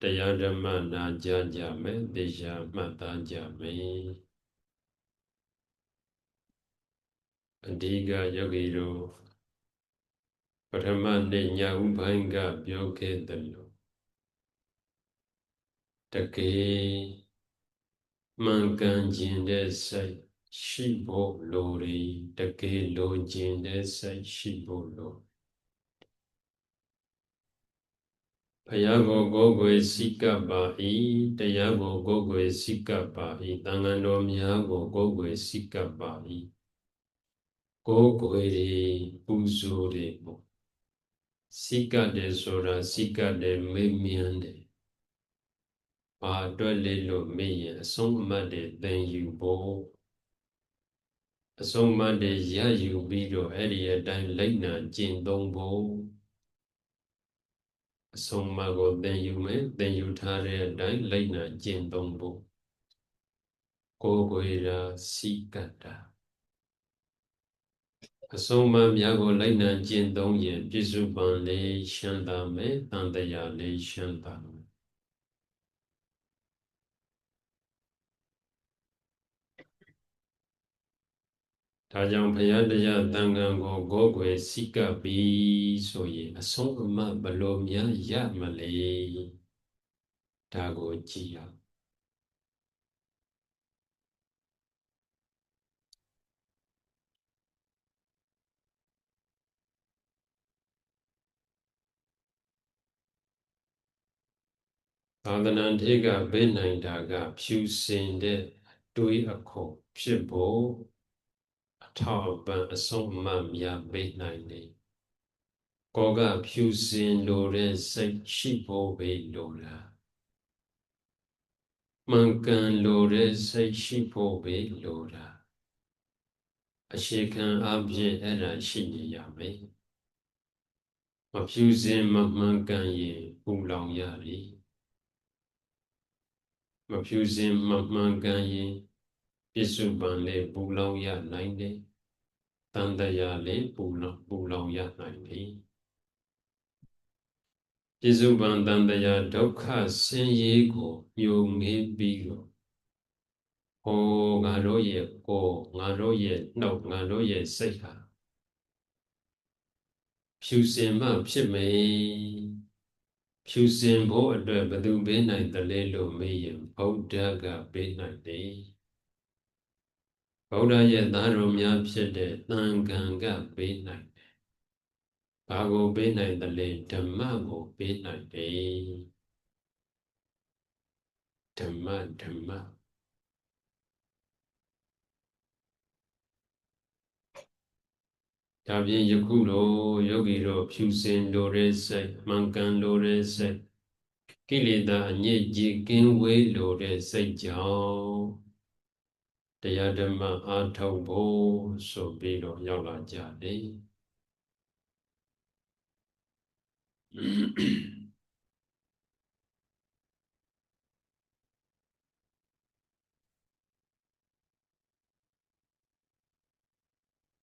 တရားဓမ္မနာကြားကြမယ်သေချာမှတ်သားကြမယ်အဓိကယောဂီတို့ပထမနေ့ညဥပိုင်းကပြောခဲ့တယ်လို့တကယ်မှန်ကန်ခြင်းတဲ့စိတ်ရှိဖို့လိုရီတကယ်လိုခြင်းတဲ့စိတ်ရှိဖို့လို ဘုရားကိုကိုယ်ွယ်စိကပ်ပါ၏တရားကိုကိုယ်ွယ်စိကပ်ပါ၏တန်ခါတော်များကိုကိုယ်ွယ်စိကပ်ပါ၏ကိုယ်ွယ်တွေပူဇော်တွေပေါ့စိကပ်တယ်ဆိုတာစိကပ်တယ်မေ့မြန်းတယ်ဘာအတွက်လဲလို့မေ့ရင်အဆုံးအမတ်တွေသင်ယူဖို့အဆုံးအမတ်တွေရယူပြီးတော့အဲ့ဒီအတိုင်းလိုက်နာကျင့်သုံးဖို့ အဆုံးအမတ်ကိုသင်ယူမယ်သင်ယူထားတဲ့အတိုင်းလိုက်နာကျင့်သုံးဖို့ကိုယ်ကိုယ်ရာစိကတ္တာအဆုံးအမများကိုလိုက်နာကျင့်သုံးရင်ပြစ္စုပန်လေးရှမ်းသာမယ်တန်တရားလေးရှမ်းသာမယ် ဒါကြောင့်ဘုရားတရားတန်ခါကိုကိုယ်ွယ်စိကပ်ပြီးဆိုရင်အဆုံးအမဘလို့များရမလဲဒါကိုကြည့်ရသာသနာထေကဘိနိုင်တာကဖြူစင်တဲ့တွေးအခုံဖြစ်ဖို့ ထောက်ပံ့အဆုံးအမများပေးနိုင်လေကိုကဖြူစင်လိုတဲ့စိတ်ရှိဖို့ပဲလိုလားမှန်ကန်လိုတဲ့စိတ်ရှိဖို့ပဲလိုလားအရှိခံအပြင်အဲ့ဒါရှိနေရမယ်မဖြူစင်မမှန်ကန်ရင်ပူလောင်ရပြီမဖြူစင်မမှန်ကန်ရင်ပြစ္စုပန်လေးပူလောင်ရနိုင်တယ် တန်တရားလေးပူလောင်ပူလောင်ရနိုင်ပြီပြစ္စုပန်တန်တရားဒုက္ခဆင်းရဲကိုညုံနေပြီးတော့ဟောငါတို့ရဲ့ကိုယ်ငါတို့ရဲ့နှုတ်ငါတို့ရဲ့စိတ်ဟာဖြူစင်မှဖြစ်မယ်ဖြူစင်ဖို့အတွက်ဘယ်သူပေးနိုင်တယ်လဲလို့မေးရင်ဗုဒ္ဓကပေးနိုင်တယ် ဗုဒ္ဓရဲ့သားတော်များဖြစ်တဲ့တန်ခံကပေးနိုင်တယ်။ဘာကိုပေးနိုင်တယ်လဲဓမ္မကိုပေးနိုင်တယ်။ဓမ္မဓမ္မဒါပြင်ယခုလိုယောဂီတို့ဖြူစင်လိုတဲ့စိတ်မှန်ကန်လိုတဲ့စိတ်ကိလေသာအညစ်အကြေးကင်းဝေးလိုတဲ့စိတ်ကြောင့် တရားဓမ္မအားထုတ်ဖို့ဆိုပြီးတော့ရောက်လာကြတယ်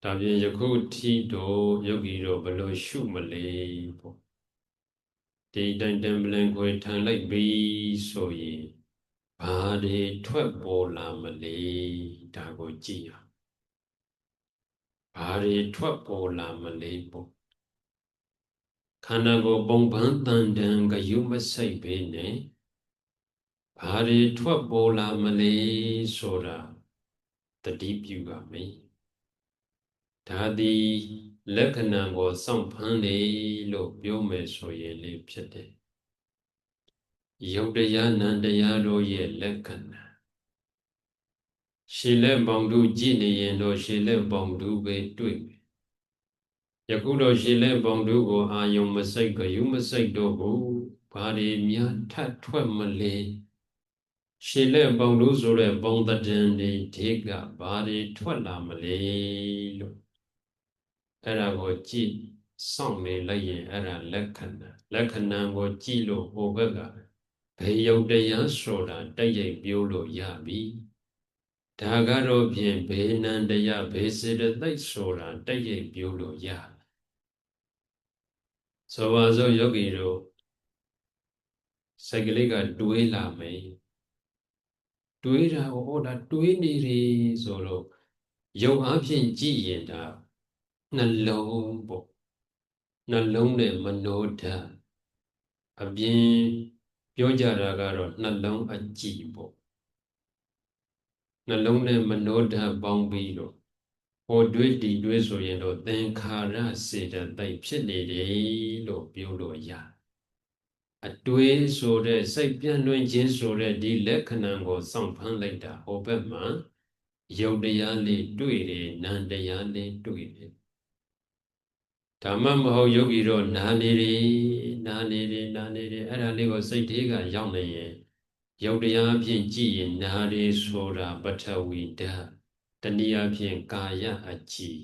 ဒါပြင်ယခုထိတော့ယောဂီတို့ဘလို့ရှုမလဲပေါ့ဒီတိုင်တံပလင်ခွေထန်လိုက်ပြီဆိုရင် ဘာတွေထွက်ပေါ်လာမလဲဒါကိုကြည့်ရဘာတွေထွက်ပေါ်လာမလဲပေါ့ခန္ဓာကိုယ်ပုံပန်းတန်တန်ကယုမစိတ်ပဲနဲ့ဘာတွေထွက်ပေါ်လာမလဲဆိုတာတတိပြုပါမယ်ဒါသည်လက္ခဏာကိုစောင့်ဖမ်းနေလို့ပြောမယ်ဆိုရင်လေးဖြစ်တယ် ယုတ်တရားနံတရားတို့ရဲ့လက္ခဏာရှည်လက်ပေါင်တို့ကြည့်နေရင်တော့ရှည်လက်ပေါင်တို့ပဲတွေ့မယ်ယခုတော့ရှည်လက်ပေါင်တို့ကိုအာယုံမစိတ်ကယူမစိတ်တော့ဘူးဘာတွေများထပ်ထွက်မလဲရှည်လက်ပေါင်တို့ဆိုတဲ့ပေါင်တံတွေဒီကဘာတွေထွက်လာမလဲလို့အဲ့ဒါကိုကြည့်စောင့်နေလိုက်ရင်အဲ့ဒါလက္ခဏာလက္ခဏာကိုကြည့်လို့ဟိုဘက်က ဘယ်ယုတ်တရားဆိုတာတိုက်ရိုက်ပြောလို့ရပြီဒါကတော့ဖြင့်ဘေနံတရားဘေစေတသိက်ဆိုတာတိုက်ရိုက်ပြောလို့ရဆိုပါစို့ယောဂီတို့စိတ်ကလေးကတွေးလာမယ်တွေးတာဟောတာတွေးနေတယ်ဆိုတော့ယုံအဖြစ်ကြည့်ရင်ဒါနှလုံးပေါ့နှလုံးနဲ့မနောဓာတ်အပြင် ပြောကြတာကတော့နှလုံးအကြည့်ပေါ့နှလုံးနဲ့မနောဓာတ်ပေါင်းပြီးတော့ဟောတွေးဒီတွေးဆိုရင်တော့သင်္ခါရစေတသိက်ဖြစ်နေတယ်လို့ပြောလို့ရအတွေးဆိုတဲ့စိတ်ပြန့်လွင်ခြင်းဆိုတဲ့ဒီလက္ခဏာကိုစောင့်ဖမ်းလိုက်တာဟောဘက်မှာယုတ်တရားလေးတွေ့တယ်နံတရားလေးတွေ့တယ် ဓမ္မမဟုတ်ယောဂီတော့နာနေတယ်နာနေတယ်နာနေတယ်အဲ့ဒါလေးကိုစိတ်သေးကရောက်နေရင်ယုတ်တရားဖြင့်ကြည့်ရင်နာရီဆိုတာပထဝီဓာတ်တနည်းအားဖြင့်ကာယအကြည်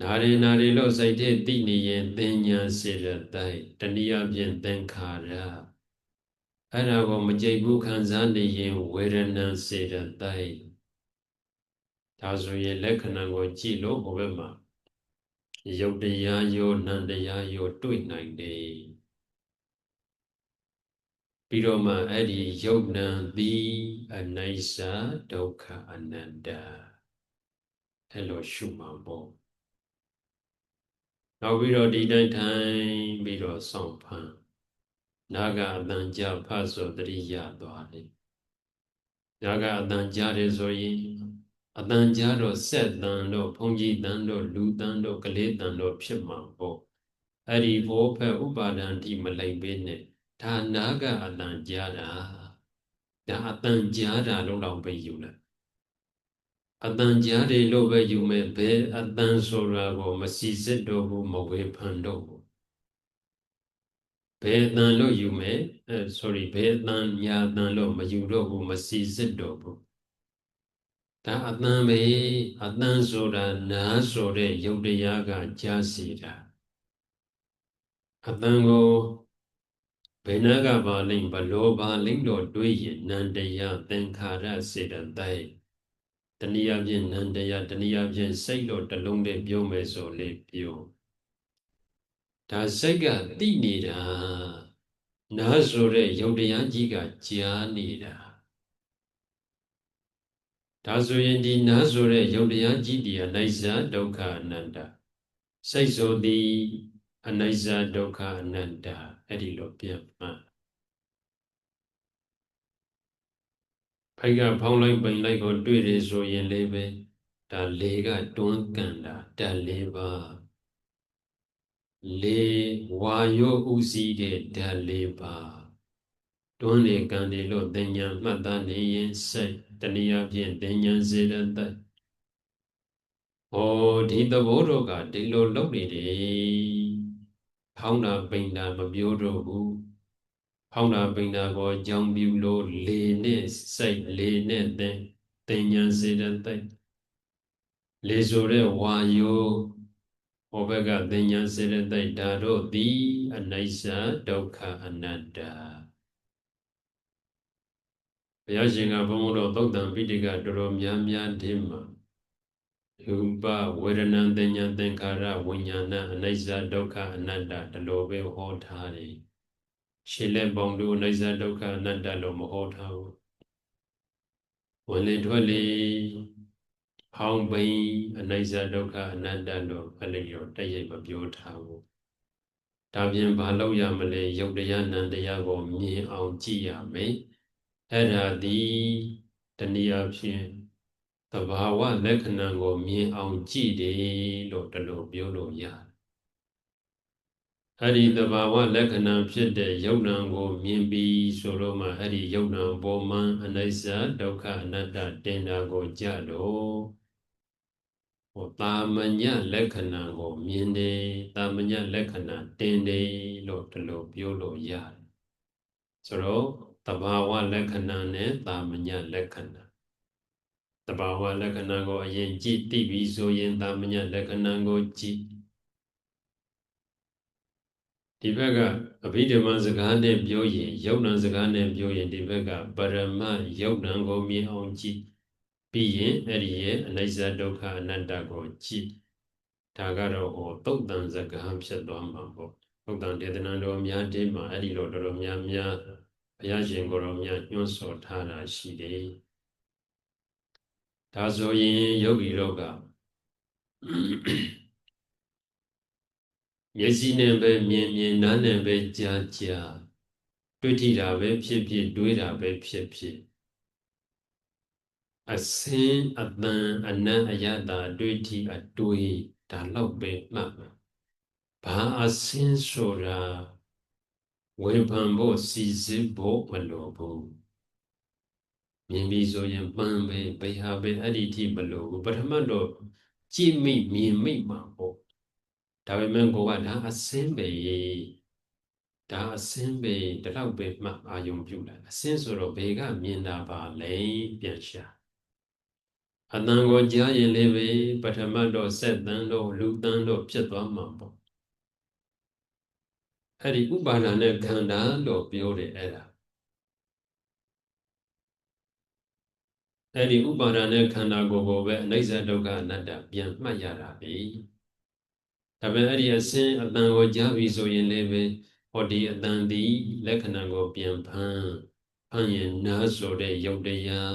နာရီနာရီလို့စိတ်သေးသိနေရင်သင်ညာစေရတိုက်တနည်းအားဖြင့်သင်္ခါရအဲ့ဒါကိုမကြိတ်ဘူးခံစားနေရင်ဝေဒနာစေရတိုက်ဒါဆိုရင်လက္ခဏာကိုကြည့်လို့ဟိုဘက်မှာ ယုတ်တရားရောနံတရားရောတွေ့နိုင်တယ်ပြီးတော့မှအဲ့ဒီယုတ်နံသည်အနိစ္စဒုက္ခအနန္တအဲ့လိုရှုမှန်ပေါ့နောက်ပြီးတော့ဒီတိုင်းထိုင်ပြီးတော့စောင့်ဖန်နာကအတန်ကြဖတ်ဆိုတရိယာသွားတယ်နာကအတန်ကြတယ်ဆိုရင် အတန်ကြားတော့ဆက်တန်တော့ဘုံကြီးတန်တော့လူတန်တော့ကလေးတန်တော့ဖြစ်မှာပေါ့အဲ့ဒီဘောဖက်ဥပါဒံတိမလိုက်ပေးနဲ့ဒါနာကအတန်ကြားတာဒါအတန်ကြားတာလို့တော့ပဲယူလိုက်အတန်ကြားတယ်လို့ပဲယူမယ်ဘယ်အတန်ဆိုတာကိုမစီစစ်တော့ဘူးမဝေဖန်တော့ဘူးဘယ်အတန်လို့ယူမယ်အဲ sorry ဘယ်အတန်ညာအတန်လို့မယူတော့ဘူးမစီစစ်တော့ဘူး ဒါအတန်ပဲအတန်ဆိုတာနားဆိုတဲ့ယုတ်တရားကကြားစီတာအတန်ကိုဘယ်နာကပါလိမ့်ဘလောပါလိမ့်တော့တွေးရင်နန္တရားသင်္ခါရစေတသိက်တဏှာဖြင့်နန္တရားတဏှာဖြင့်စိတ်လို့တလုံးနဲ့ပြောမယ်ဆိုလေပြောဒါစိတ်ကတိနေတာနားဆိုတဲ့ယုတ်တရားကြီးကကြားနေတာ ဒါဆိုရင်ဒီနာဆိုတဲ့ယုတ်တရားကြီးဒီအနိစ္စဒုက္ခအနတ္တစိတ်ဆိုသည်အနိစ္စဒုက္ခအနတ္တအဲ့ဒီလိုပြန်မှဖိုက်ကဖောင်းလိုက်ပိန်လိုက်ကိုတွေ့တယ်ဆိုရင်လေးပဲဒါလေကတွန်းကန်တာဓာတ်လေးပါလေဝါယောဥစည်းတဲ့ဓာတ်လေးပါ တွန်းလေကန်တယ်လို့သင်ညာမှတ်သားနေရင်စိတ်တနည်းအားဖြင့်သင်ညာစေတတ်ဟောဒီသဘောတော့ကဒီလိုလုပ်နေတယ်ဖောင်းတာပိန်တာမပြောတော့ဘူးဖောင်းတာပိန်တာကိုကြောင်းပြူလို့လေနဲ့စိတ်လေနဲ့သင်သင်ညာစေတတ်လေဆိုတဲ့ဝါယောဟောဘက်ကသင်ညာစေတတ်ဒါတော့ဒီအနိစ္စဒုက္ခအနတ္တ ဘုရားရှင်ကဘုံဘုံတော်သုတ်တံပိဋကတော်တော်များများဒီမှာရူပဝေဒနာသင်ညာသင်္ခါရဝိညာဏအနိစ္စဒုက္ခအနတ္တဒီလိုပဲဟောထားတယ်ရှင်းလက်ပုံတို့အနိစ္စဒုက္ခအနတ္တလို့မဟောထားဘူးဝင်လေထွက်လေဟောင်းပိန်အနိစ္စဒုက္ခအနတ္တလို့အဲ့လိုရောတည့်ရိပ်မပြောထားဘူးဒါပြင်ဘာလို့ရမလဲယုတ်တရားနံတရားကိုမြင်အောင်ကြည့်ရမယ် အဲ့ဒါသည်တနည်းအားဖြင့်သဘာဝလက္ခဏာကိုမြင်အောင်ကြည့်တယ်လို့ဒီလိုပြောလို့ရတယ်အဲ့ဒီသဘာဝလက္ခဏာဖြစ်တဲ့ယုတ်နံကိုမြင်ပြီးဆိုတော့မှအဲ့ဒီယုတ်နံပေါ်မှအနိစ္စဒုက္ခအနတ္တတင်တာကိုကြတော့ဟောတာမညလက္ခဏာကိုမြင်တယ်တာမညလက္ခဏာတင်တယ်လို့ဒီလိုပြောလို့ရတယ်ဆိုတော့ တဘာဝလက္ခဏာနဲ့တာမညလက္ခဏာတဘာဝလက္ခဏာကိုအရင်ကြည့်သိပြီဆိုရင်တာမညလက္ခဏာကိုကြည့်ဒီဘက်ကအဘိဓမ္မာစကားနဲ့ပြောရင်ယုတ်နံစကားနဲ့ပြောရင်ဒီဘက်ကပရမယုတ်နံကိုမြင်အောင်ကြည့်ပြီးရင်အဲ့ဒီရဲ့အနိစ္စဒုက္ခအနတ္တကိုကြည့်ဒါကတော့ဟောသုတ်တန်စကားဖြစ်သွားမှာပေါ့ုတ်တန်ဒေသနာတော်များတိမှာအဲ့ဒီလိုတော်တော်များများ ဘုရားရှင်ကိုယ်တော်များညွှန်ဆော်ထားတာရှိတယ်ဒါဆိုရင်ယောဂီတို့ကမျက်စိနဲ့ပဲမြင်မြင်နားနဲ့ပဲကြားကြားတွေ့ထိတာပဲဖြစ်ဖြစ်တွေးတာပဲဖြစ်ဖြစ်အစင်းအတန်အနံ့အယတာတွေ့ထိအတွေးဒါတော့ပဲမှတ်မှာဘာအစင်းဆိုတာ ဝေဖန်ဖို့စီစစ်ဖို့မလိုဘူးမြင်ပြီဆိုရင်ပန်းပဲဘယ်ဟာပဲအဲ့ဒီထိမလိုဘူးပထမတော့ကြည့်မိမြင်မိမှာပေါ့ဒါပေမဲ့ကိုကဒါအစင်းပဲဒါအစင်းပဲတလောက်ပဲမှအာယုံပြုလိုက်အစင်းဆိုတော့ဘေကမြင်တာပါလေပြန်ရှာအတန်ကိုကြားရင်လည်းပဲပထမတော့စက်တန်းတော့လူတန်းတော့ဖြစ်သွားမှာပေါ့ အဲ့ဒီဥပါဒာနဲ့ခန္ဓာလို့ပြောတယ်အဲ့ဒါအဲ့ဒီဥပါဒာနဲ့ခန္ဓာကိုယ်ကိုပဲအနိစ္စဒုက္ခအနတ္တပြန်မှတ်ရတာပဲဒါပေမဲ့အဲ့ဒီအစင်းအတန်ကိုကြားပြီဆိုရင်လည်းပဲဟောဒီအတန်ဒီလက္ခဏာကိုပြန်ဖန်ဖန်ရင်နာဆိုတဲ့ယုတ်တရား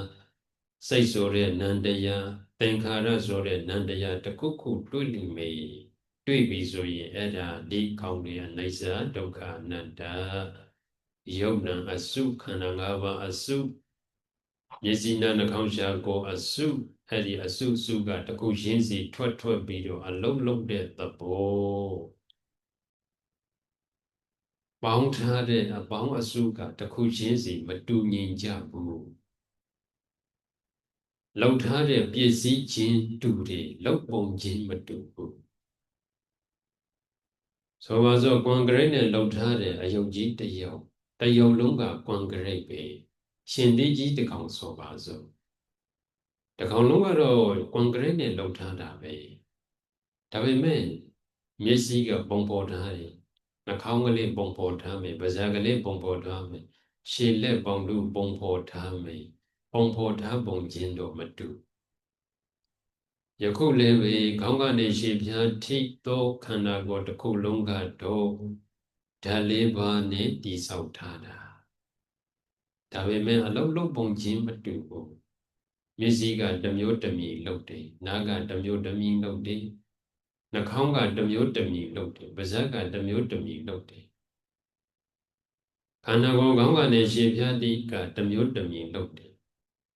စိတ်ဆိုတဲ့နန္တရားသင်္ခါရဆိုတဲ့နန္တရားတစ်ခုခုတွေ့လိမ့်မယ် တွေ့ပြီဆိုရင်အဲ့ဒါဒီကောင်းတွေအနိစ္စဒုက္ခအနတ္တယုတ်နံအစုခန္ဓာ၅ပါးအစုမျက်စိနာနှာခေါင်းရှားကိုအစုအဲ့ဒီအစုစုကတခုရင်းစီထွက်ထွက်ပြီးတော့အလုံးလုံးတဲ့သဘောပေါင်းထားတဲ့အပေါင်းအစုကတခုချင်းစီမတူညီကြဘူးလောက်ထားတဲ့ပစ္စည်းချင်းတူတယ်လောက်ပုံချင်းမတူဘူး ဆိုပါစို့ကွန်ကရစ်နဲ့လောက်ထားတဲ့အယုတ်ကြီးတယုတ်တယုတ်လုံးကကွန်ကရစ်ပဲရှင်သီးကြီးတကောင်ဆိုပါစို့တကောင်လုံးကတော့ကွန်ကရစ်နဲ့လောက်ထားတာပဲဒါပေမဲ့မျက်စိကပုံပေါ်ထားတယ်နှာခေါင်းကလေးပုံပေါ်ထားမယ်ပါးစပ်ကလေးပုံပေါ်ထားမယ်ရှည်လက်ပေါင်တို့ပုံပေါ်ထားမယ်ပုံပေါ်ထားပုံချင်းတော့မတူ ယခုလည်းပဲခေါင်းကနေရှေ့ပြားထိသောခန္ဓာကိုယ်တစ်ခုလုံးကတော့ဓာတ်လေးပါးနဲ့တည်ဆောက်ထားတာဒါပေမဲ့အလုံးလုံးပုံချင်းမတူဘူးမျက်စိကတမျိုးတမီလှုပ်တယ်နားကတမျိုးတမီလှုပ်တယ်နှာခေါင်းကတမျိုးတမီလှုပ်တယ်ပါးစပ်ကတမျိုးတမီလှုပ်တယ်ခန္ဓာကိုယ်ခေါင်းကနေရှေ့ပြားတိကတမျိုးတမီလှုပ်တယ်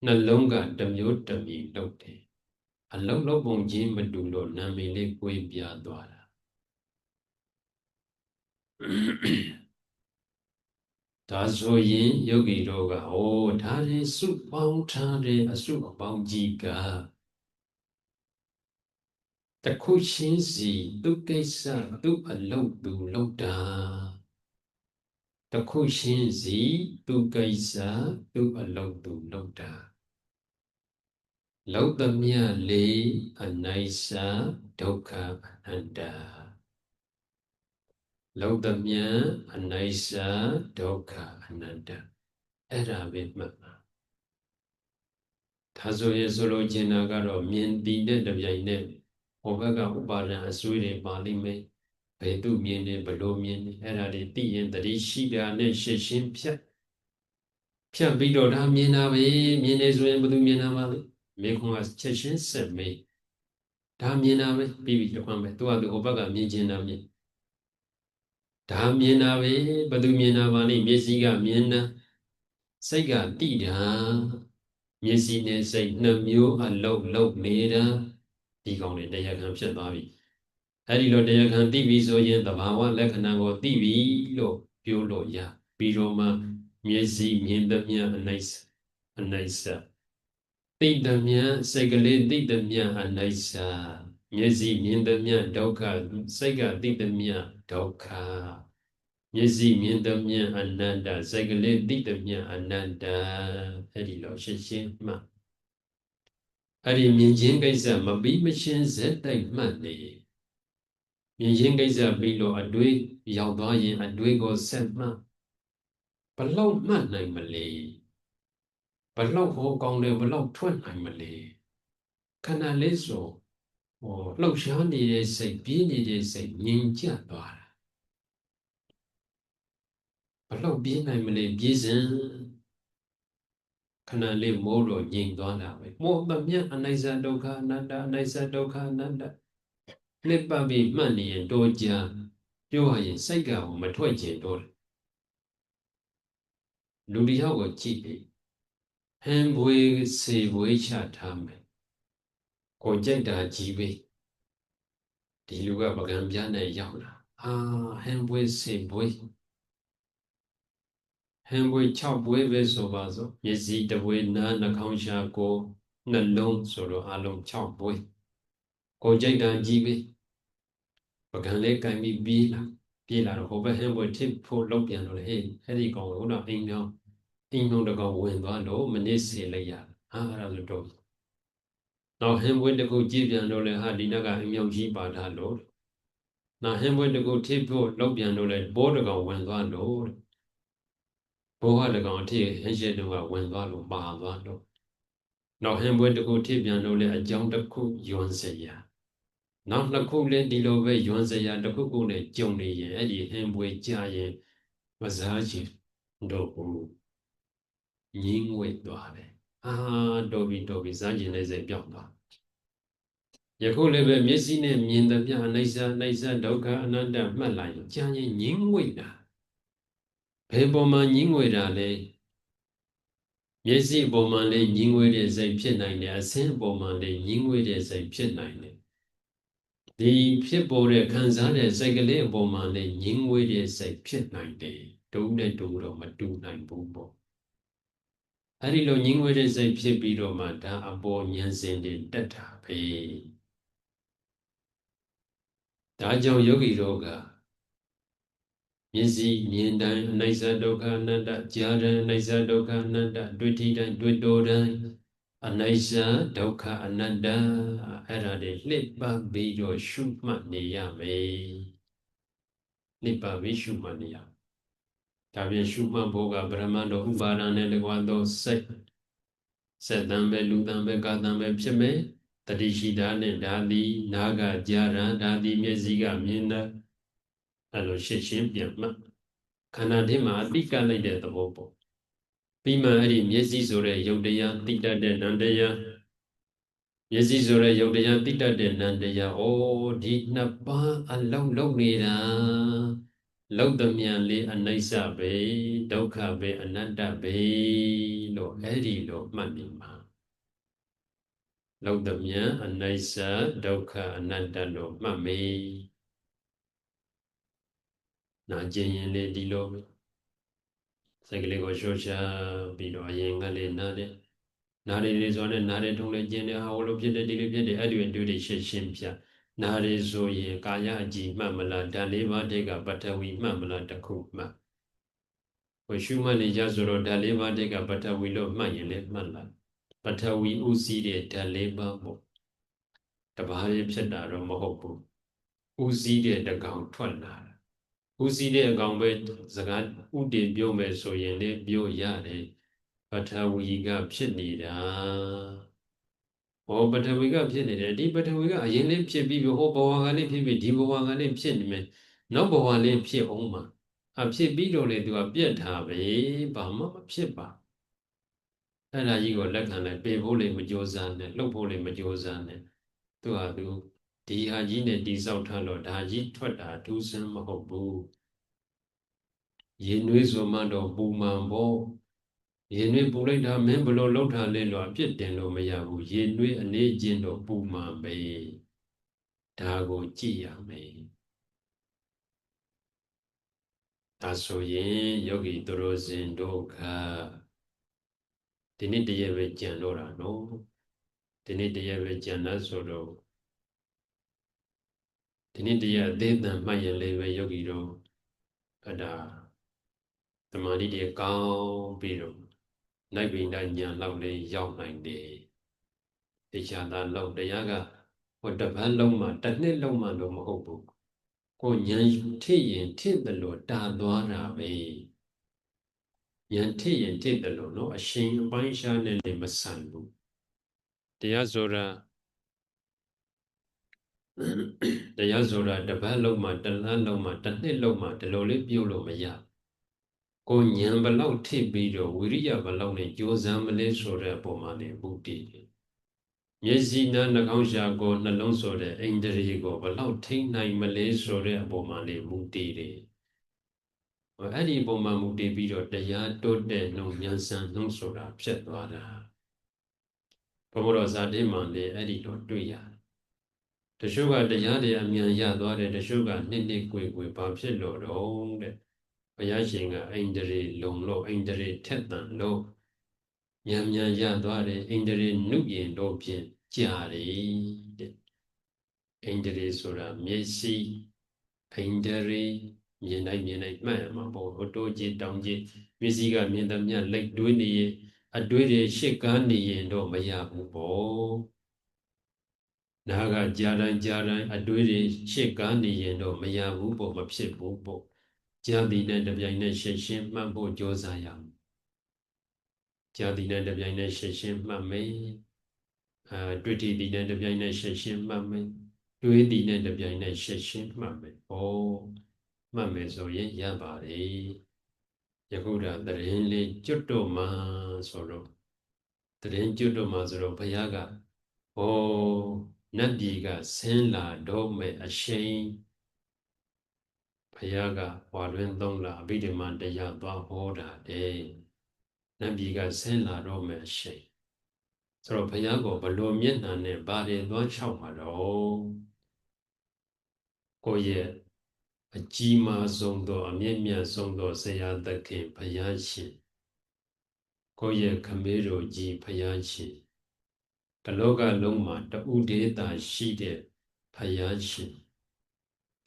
နှလုံးကတမျိုးတမီလှုပ်တယ် အလုံးလုံးပုံချင်းမတူလို့နာမည်လေးကိုယ်ပြသွားတာဒါဆိုရင်ယောဂီတို့ကဩဒါရင်စုပေါင်းထားတဲ့အစုအပေါင်းကြီးကတခုချင်းစီသူကိစ္စသူအလုပ်သူလုပ်တာတခုချင်းစီသူကိစ္စသူအလုပ်သူလုပ်တာ လောက်သမျှလေးအနိစ္စဒုက္ခအနတ္တလောက်သမျှအနိစ္စဒုက္ခအနတ္တအဲ့ဒါပဲမှတ်ပါဒါဆိုရင်ဆိုလိုချင်တာကတော့မြင်တည်တဲ့တပြိုင်နက်ဟောဘက်ကဥပါဒံအစွေးတွေပါလိမ့်မယ်ဘယ်သူမြင်နေဘလို့မြင်နေအဲ့ဒါတွေသိရင်တတိရှိတာနဲ့ရှင်းရှင်းဖြတ်ဖြတ်ပြီးတော့ဒါမြင်တာပဲမြင်နေဆိုရင်ဘယ်သူမြင်တာပါလဲ မေခွန်ကချက်ချင်းဆက်မေးဒါမြင်တာပဲပြီးပြီတခွန်းပဲသူကသူဟိုဘက်ကမြင်ချင်တာမြင်ဒါမြင်တာပဲဘယ်သူမြင်တာပါလိမျက်စိကမြင်တာစိတ်ကတိတာမျက်စိနဲ့စိတ်နှစ်မျိုးအလုံးလုံးနေတာဒီကောင်တွေတရားခံဖြစ်သွားပြီအဲ့ဒီလိုတရားခံသိပြီဆိုရင်သဘာဝလက္ခဏာကိုသိပြီလို့ပြောလို့ရပြီးတော့မှမျက်စိမြင်သမျှအနိစ္စအနိစ္စ သိတမြတ်စိတ်ကလေးသိတမြတ်အနိစ္စမျက်စိမြင်တမြတ်ဒုက္ခစိတ်ကသိတမြတ်ဒုက္ခမျက်စိမြင်တမြတ်အနတ္တစိတ်ကလေးသိတမြတ်အနတ္တအဲ့ဒီလိုရှင်းရှင်းမှအဲ့ဒီမြင်ချင်းကိစ္စမပြီးမရှင်းဇက်တိုက်မှတ်နေမြင်ချင်းကိစ္စပြီးလို့အတွေးရောက်သွားရင်အတွေးကိုဆက်မှတ်ဘလောက်မှတ်နိုင်မလဲ ဘလောက်ဟောကောင်းတယ်ဘလောက်ထွက်နိုင်မလဲခန္ဓာလေးဆိုဟောလှုပ်ရှားနေတဲ့စိတ်ပြင်းနေတဲ့စိတ်ငြိမ်ကျသွားတာဘလို့ပြေးနိုင်မလဲပြေးစင်ခဏလေးမိုးတော့ငြိမ်သွားတာပဲမောသမျှအနိစ္စဒုက္ခအနတ္တအနိစ္စဒုက္ခအနတ္တနှစ်ပတ်ပြီးမှတ်နေရင်တော့ကြာပြောရရင်စိတ်ကမထွက်ကျင်တော့တယ်လူတယောက်ကိုကြည့်ပြီး ဟန်ဘွေစေဘွေချထားမယ်ကိုကြိုက်တာကြီးပဲဒီလူကပကံပြားနဲ့ရောက်လာအာဟန်ဘွေစေဘွေဟန်ဘွေ6ဘွေပဲဆိုပါစို့မျက်စိတဘွေနားနှာခေါင်းရှာကိုနှလုံးဆိုတော့အလုံး6ဘွေကိုကြိုက်တာကြီးပဲပကံလေးကင်ပြီးပြေးလာပြေးလာတော့ဟိုဘက်ဟန်ဘွေထစ်ဖို့လောက်ပြန်တော့လေဟေးအဲ့ဒီကောင်ကတော့အိမ်မြောင်း အိမ်မြောင်းတကောင်ဝင်သွားလို့မနစ်စေလိုက်ရအာအဲ့ဒါဆိုတော့နောက်ဟန်ဘွေတကူကြည့်ပြန်တော့လေဟာဒီနက်ကအိမ်မြောင်းကြီးပါထားလို့နောက်ဟန်ဘွေတကူထစ်ဖို့လောက်ပြန်တော့လေဘောတကောင်ဝင်သွားလို့ဘောဟတကောင်အထိဟန်ရှေတုံးကဝင်သွားလို့ပါသွားလို့နောက်ဟန်ဘွေတကူထစ်ပြန်တော့လေအကြောင်းတစ်ခုယွန်စရာနောက်နှစ်ခုလည်းဒီလိုပဲယွန်စရာတစ်ခုခုနဲ့ကြုံနေရင်အဲ့ဒီဟင်ပွဲကြာရင်မစားချင်တော့ဘူး ငင်းဝဲသွားတယ်အာတော်ပြီတော်ပြီစားကျင်တဲ့စိတ်ပြောင်းသွားယခုလည်းပဲမျက်စိနဲ့မြင်သမျှအနိစ္စအနိစ္စဒုက္ခအနတ္တမှတ်လိုက်ရင်ကြာရင်ငင်းဝဲတာဘယ်ပေါ်မှာငင်းဝဲတာလဲမျက်စိပေါ်မှာလည်းငင်းဝဲတဲ့စိတ်ဖြစ်နိုင်တယ်အဆင်းပေါ်မှာလည်းငင်းဝဲတဲ့စိတ်ဖြစ်နိုင်တယ်ဒီဖြစ်ပေါ်တဲ့ခံစားတဲ့စိတ်ကလေးအပေါ်မှာလည်းငင်းဝေးတဲ့စိတ်ဖြစ်နိုင်တယ်ဒုနဲ့ဒုတော့မတူနိုင်ဘူးပေါ့ အဲ့ဒီလိုငင်းဝေးတဲ့စိတ်ဖြစ်ပြီးတော့မှဒါအပေါ်ဉာဏ်စဉ်တွေတက်တာပဲဒါကြောင့်ယောဂီတို့ကမျက်စိမြင်တိုင်းအနိစ္စဒုက္ခအနတ္တကြားတိုင်းအနိစ္စဒုက္ခအနတ္တတွေ့ထိတိုင်းတွေ့တော်တိုင်းအနိစ္စဒုက္ခအနတ္တအဲ့ဒါတွေလှစ်ပတ်ပြီးတော့ရှုမှတ်နေရမယ်လှစ်ပတ်ပြီးရှုမှတ်နေရ ဒါပြင်ရှုမှတ်ဖို့ကဗြဟ္မဏတို့ဥပါဒာနဲ့တကွာသောစိတ်စက်တံပဲလူတံပဲကာတံပဲဖြစ်မယ်တတိရှိတာနဲ့ဒါသည်နာကကြာရန်ဒါသည်မျက်စိကမြင်တာအဲ့လိုရှင်းရှင်းပြန်မှတ်ခန္ဓာထဲမှာအတိကလိုက်တဲ့သဘောပေါ့ပြီးမှအဲ့ဒီမျက်စိဆိုတဲ့ယုတ်တရားတိတတ်တဲ့နံတရားမျက်စိဆိုတဲ့ယုတ်တရားတိတတ်တဲ့နံတရားဩဒီနှစ်ပါးအလုံးလုံးနေတာ လောက်တမြန်လေးအနိစ္စပဲဒုက္ခပဲအနတ္တပဲလို့အဲ့ဒီလိုမှတ်နေမှာလောက်တမြန်အနိစ္စဒုက္ခအနတ္တလို့မှတ်မေနာကျင်ရင်လေဒီလိုပဲစိတ်ကလေးကိုရှော့ချပြီးတော့အရင်ကလေးနားတဲ့နားရည်ဆိုတဲ့နားရည်ထုံးလေးကျင်းတဲ့ဟာဝလို့ဖြစ်တဲ့ဒီလိုဖြစ်တဲ့အဲ့ဒီအတွေ့အကြုံရှင်းရှင်းပြ နားရည်ဆိုရင်ကာယအကြည်မှတ်မလားဓာတ်လေးပါးတဲ့ကပထဝီမှတ်မလားတခုမှတ်ဝရှုမှတ်နေကြဆိုတော့ဓာတ်လေးပါးတဲ့ကပထဝီလို့မှတ်ရင်လည်းမှတ်လားပထဝီဥစည်းတဲ့ဓာတ်လေးပါးပေါ့တဘာလေးဖြစ်တာတော့မဟုတ်ဘူးဥစည်းတဲ့တကောင်ထွက်လာဦးစီးတဲ့အကောင်ပဲစကားဥတည်ပြောမယ်ဆိုရင်လည်းပြောရတယ်ပထဝီကဖြစ်နေတာ ဟောပထဝီကဖြစ်နေတယ်ဒီပထဝီကအရင်လေးဖြစ်ပြီးဟောဘဝကလေးဖြစ်ပြီးဒီဘဝကလေးဖြစ်နေမယ်နောက်ဘဝလေးဖြစ်အောင်မှာအဖြစ်ပြီးတော့လေသူကပြက်ထားပဲဘာမှမဖြစ်ပါအဲ့ဒါကြီးကိုလက်ခံလိုက်ပေဖို့လေမကြိုးစားနဲ့လှုပ်ဖို့လေမကြိုးစားနဲ့သူဟာသူဒီဟာကြီးနဲ့တိဆောက်ထားတော့ဒါကြီးထွက်တာဒုစမ်းမဟုတ်ဘူးရေနွေးဆိုမှတော့ပူမှန်ပေါ့ ရေနွေးပူလိုက်တာမင်းဘလို့လှုပ်ထားလဲလို့အပြစ်တင်လို့မရဘူးရေနွေးအနေချင်းတော့ပူမှန်ပဲဒါကိုကြည့်ရမယ်ဒါဆိုရင်ယောဂီသူတို့စဉ်တို့ကဒီနေ့တည်းပဲကြံတော့တာနော်ဒီနေ့တည်းပဲကြံတာဆိုတော့ဒီနေ့တရားအသေးအံမှတ်ရင်လေးပဲယောဂီတို့အဒါသမာဓိတွေကောင်းပြီးတော့ နိုင်ပိဋဉာဏ်လောက်လေးရောက်နိုင်တယ်တရားသာလောက်တရားကဟိုတပတ်လုံးမှတစ်နှစ်လုံးမှတော့မဟုတ်ဘူးကိုဉာဏ်ထိရင်ထိတယ်လို့တာသွားတာပဲဉာဏ်ထိရင်ထိတယ်လို့နော်အရှင်အပိုင်းရှားနဲ့လည်းမဆန်ဘူးတရားဆိုတာတရားဆိုတာတပတ်လုံးမှတစ်လမ်းလုံးမှတစ်နှစ်လုံးမှဒီလိုလေးပြုတ်လို့မရ ကိုဉာဏ်ဘလောက်ထိပြီးတော့ဝိရိယဘလောက်နဲ့ကြိုးစားမလဲဆိုတဲ့အပေါ်မှာနေဘုတ္တိမျက်စိနာနှာခေါင်းရှာကိုနှလုံးဆိုတဲ့အိန္ဒြေကိုဘလောက်ထိနိုင်မလဲဆိုတဲ့အပေါ်မှာနေမူတည်တယ်အဲ့ဒီပုံမှန်မူတည်ပြီးတော့တရားတိုးတဲ့နှုံဉာဏ်စံနှုံဆိုတာဖြစ်သွားတာဘုရားဇာတိမှလည်းအဲ့ဒီလိုတွေ့ရတယ်တချို့ကတရားတွေအမြန်ရသွားတယ်တချို့ကနှစ်နှစ်ကိုယ်ကိုယ်ဘာဖြစ်လို့တော့တဲ့ ဘုရားရှင်ကအိန္ဒြေလုံလို့အိန္ဒြေထက်တန်လို့ဉာဏ်ဉာဏ်ရသွားတယ်အိန္ဒြေနုရင်တို့ဖြင့်ကြာတယ်တဲ့အိန္ဒြေဆိုတာမျက်စိအိန္ဒြေမြင်နိုင်မြင်နိုင်မှတ်ရမှာပေါ့ဟိုတိုးကြည့်တောင်းကြည့်မျက်စိကမြင်သမျှလက်တွေးနေရင်အတွေးတွေရှစ်ကားနေရင်တော့မရဘူးပေါ့နာကကြာတိုင်းကြာတိုင်းအတွေးတွေရှစ်ကားနေရင်တော့မရဘူးပေါ့မဖြစ်ဘူးပေါ့ ကြာသည်နဲ့တပြိုင်နက်ရှင်းရှင်းမှတ်ဖို့ကြိုးစားရအောင်ကြာသည်နဲ့တပြိုင်နက်ရှင်းရှင်းမှတ်မယ်အာတွေ့တီသည်နဲ့တပြိုင်နက်ရှင်းရှင်းမှတ်မယ်တွေးသည်နဲ့တပြိုင်နက်ရှင်းရှင်းမှတ်မယ်ဩမှတ်မယ်ဆိုရင်ရပါတယ်ယခုဒါတရင်လေးကျွတ်တော့မှဆိုတော့တရင်ကျွတ်တော့မှဆိုတော့ဘုရားကဩနတ်ပြည်ကဆင်းလာတော့မဲ့အရှိန် ဘုရားကဝါလွင်သုံးလာအဘိဓမ္မာတရားသွားဟောတာတဲ့နတ်ပြည်ကဆင်းလာတော့မဲ့အရှိန်ဆိုတော့ဘုရားကဘလို့မျက်နှာနဲ့ဗာတယ်သွားချောက်မှာတော့ကိုယ့်ရဲ့အကြီးမားဆုံးသောအမြင့်မြတ်ဆုံးသောဆရာသခင်ဘုရားရှင်ကိုယ့်ရဲ့ခမေးတော်ကြီးဘုရားရှင်တလောကလုံးမှာတူဒေတာရှိတဲ့ဘုရားရှင်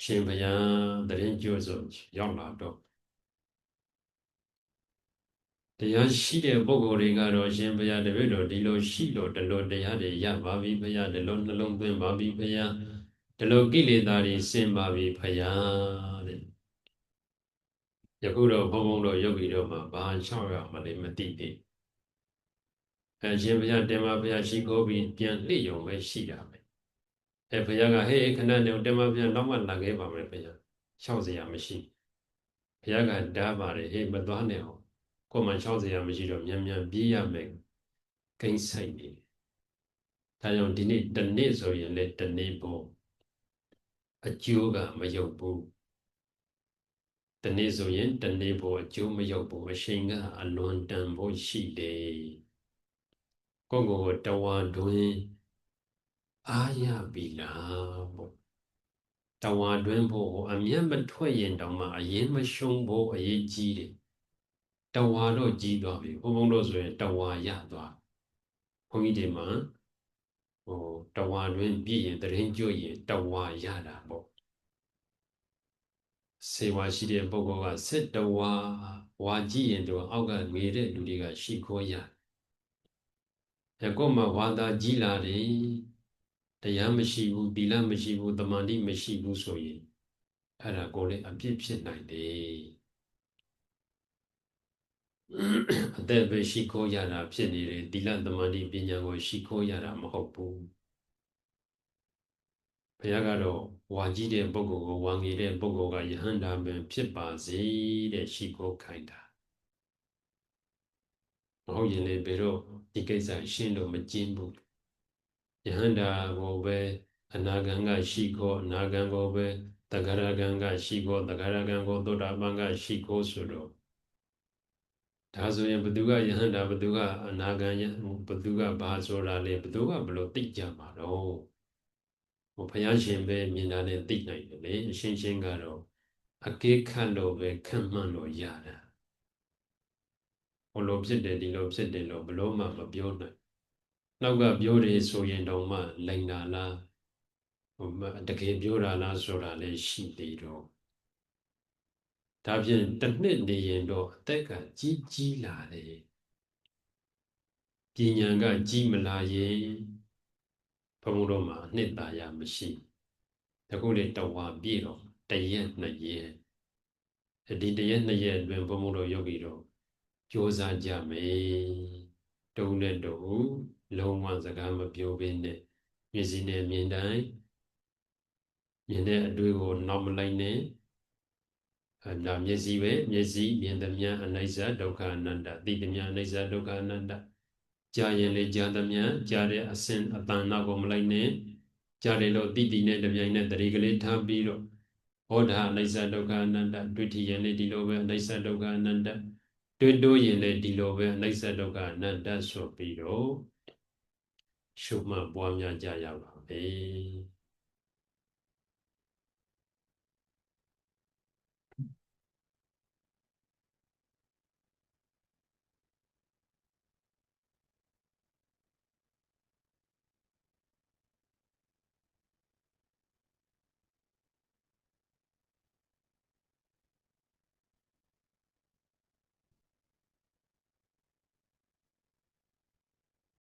ရှင်ဘုရားတရင်ကျိုးစုံရောက်လာတော့တရားရှိတဲ့ပုဂ္ဂိုလ်တွေကတော့ရှင်ဘုရားတပည့်တော်ဒီလိုရှိလို့ဒီလိုတရားတွေရပါပြီဘုရားဒီလိုနှလုံးသွင်းပါပြီဘုရားဒီလိုကိလေသာတွေစင်ပါပြီဘုရားတဲ့ယခုတော့ဘုံဘုံတော့ယောဂီတို့မှာဘာလျှောက်ရမလဲမသိသေးအဲရှင်ဘုရားတင်မဘုရားရှိခိုးပြီးပြန်လှည့်ရုံပဲရှိတာပဲ အဲဘုရားကဟေးခဏနေတင်မဘုရားနောက်မှလာခဲ့ပါမယ်ဘုရားလျှောက်စရာမရှိဘုရားကဓာပါတယ်ဟေးမသွားနဲ့အောင်ကိုယ်မှလျှောက်စရာမရှိတော့မြန်မြန်ပြေးရမယ်ဂိမ်းဆိုင်နေဒါကြောင့်ဒီနေ့တနေ့ဆိုရင်လည်းတနေ့ပေါ့အကျိုးကမယုတ်ဘူးတနေ့ဆိုရင်တနေ့ပေါ်အကျိုးမယုတ်ဘူးအချိန်ကအလွန်တန်ဖို့ရှိတယ်ကိုကိုတဝါတွင် အာရပြီလားပေါ့တဝါတွင်ဖို့အမျက်မထွက်ရင်တောင်မှအရင်မရှုံးဖို့အရေးကြီးတယ်တဝါတော့ကြီးသွားပြီဘုံဘုံတော့ဆိုရင်တဝါရသွားဘုန်းကြီးတွေမှာဟိုတဝါတွင်ပြည့်ရင်တရင်ကျွရင်တဝါရတာပေါ့စေဝါရှိတဲ့ပုဂ္ဂိုလ်ကစစ်တဝါဝါကြည့်ရင်တော့အောက်ကငွေတဲ့လူတွေကရှိခိုးရယခုမှဝါသာကြီးလာတယ် တရားမရှိဘူးသီလမရှိဘူးတမန်တိမရှိဘူးဆိုရင်အဲ့ဒါကိုလည်းအပြစ်ဖြစ်နိုင်တယ်အသက်ပဲရှိခိုးရတာဖြစ်နေတယ်သီလတမန်တိပညာကိုရှိခိုးရတာမဟုတ်ဘူးဘုရားကတော့ဝါကြီးတဲ့ပုဂ္ဂိုလ်ကိုဝါငေတဲ့ပုဂ္ဂိုလ်ကယဟန္တာပင်ဖြစ်ပါစေတဲ့ရှိခိုးခိုင်းတာမဟုတ်ရင်လည်းဘယ်တော့ဒီကိစ္စရှင်းလို့မကျင်းဘူး ယဟန္တာကိုပဲအနာဂံကရှိခိုးအနာဂံကိုပဲတဂရဂံကရှိခိုးတဂရဂံကိုသောတာပန်ကရှိခိုးဆိုတော့ဒါဆိုရင်ဘသူကယဟန္တာဘသူကအနာဂံဘသူကဘာဆိုတာလဲဘသူကဘလို့သိကြမှာတော့ဟိုဘုရားရှင်ပဲမြင်တာနဲ့သိနိုင်တယ်လေအရှင်းရှင်းကတော့အကေခတ်လို့ပဲခံမှန်းလို့ရတာဟိုလိုဖြစ်တယ်ဒီလိုဖြစ်တယ်လို့ဘလို့မှမပြောနိုင် နောက်ကပြောတယ်ဆိုရင်တော့မှလိန်တာလားဟိုတကယ်ပြောတာလားဆိုတာလည်းရှိသေးတော့ဒါဖြင့်တစ်နှစ်နေရင်တော့အသက်ကကြီးကြီးလာတယ်ပညာကကြီးမလာရင်ဘုံတော်မှာနှစ်သာရမရှိတခုလေတဝါပြည့်တော့တရက်နှစ်ရက်ဒီတရက်နှစ်ရက်အတွင်းဘုံတော်ယောဂီတော့ကြိုးစားကြမယ်တုံးနဲ့တုံး လုံးဝစကားမပြောဘဲနဲ့မျက်စိနဲ့မြင်တိုင်းမြင်တဲ့အတွေ့ကိုနောက်မလိုက်နဲ့အနာမျက်စိပဲမျက်စိမြင်သမျှအနိစ္စဒုက္ခအနတ္တသိသမျှအနိစ္စဒုက္ခအနတ္တကြားရင်လေကြားသမျှကြားတဲ့အစင်အတန်နောက်ကိုမလိုက်နဲ့ကြားတယ်လို့တိတိနဲ့တပြိုင်နဲ့တရေကလေးထားပြီးတော့ဟောတာအနိစ္စဒုက္ခအနတ္တတွေ့ထရင်လေဒီလိုပဲအနိစ္စဒုက္ခအနတ္တတွေ့တိုးရင်လေဒီလိုပဲအနိစ္စဒုက္ခအနတ္တဆိုပြီးတော့ ရှုမှတ်ပွားများကြရပါပဲ